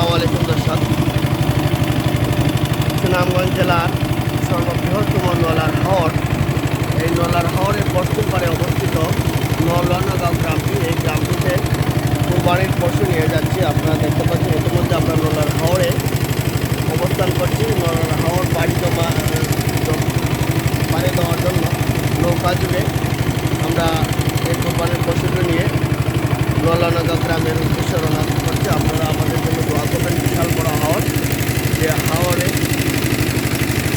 আসসালামু দর্শক। সুনামগঞ্জ জেলার সর্ববৃহত্তম নলার হর এই নলার হাওরের পশ্চিম পারে অবস্থিত নলানগাঁও গ্রামটি এই গ্রামটিতে কোরবানির পশু নিয়ে যাচ্ছি। আপনারা দেখতে পাচ্ছেন, ইতিমধ্যে আমরা নলার হাওরে অবস্থান করছি। নলার হাওর বাড়ি জমা পাড়ি দেওয়ার জন্য নৌকা জুড়ে আমরা এই কোরবানির পশুটি নিয়ে নলানগা গ্রামের উদ্দেশ্যে রওনা করছে আপনারা আমাদের জন্য দোয়া করবেন বিশাল বড় হাওর যে হাওরে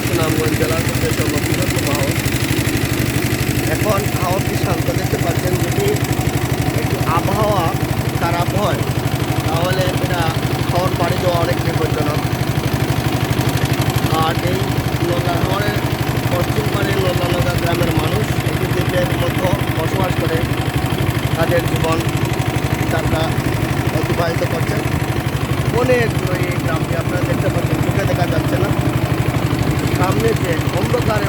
সুনামগঞ্জ জেলার মধ্যে সর্ববৃহত্তম হাওর এখন হাওরটি শান্ত দেখতে পাচ্ছেন যদি একটু আবহাওয়া খারাপ হয়, তাহলে এটা হাওর পাড়ি দেওয়া অনেক বিপজ্জনক। আর এই নলা হাওরের পশ্চিম পাড়ে নলানগা গ্রামের মানুষ একটি দ্বীপের মতো বসবাস করে, তাদের জীবন যাত্রা অতিবাহিত করছেন। অনেক এই গ্রামটি আপনারা দেখতে পাচ্ছেন। めて本土か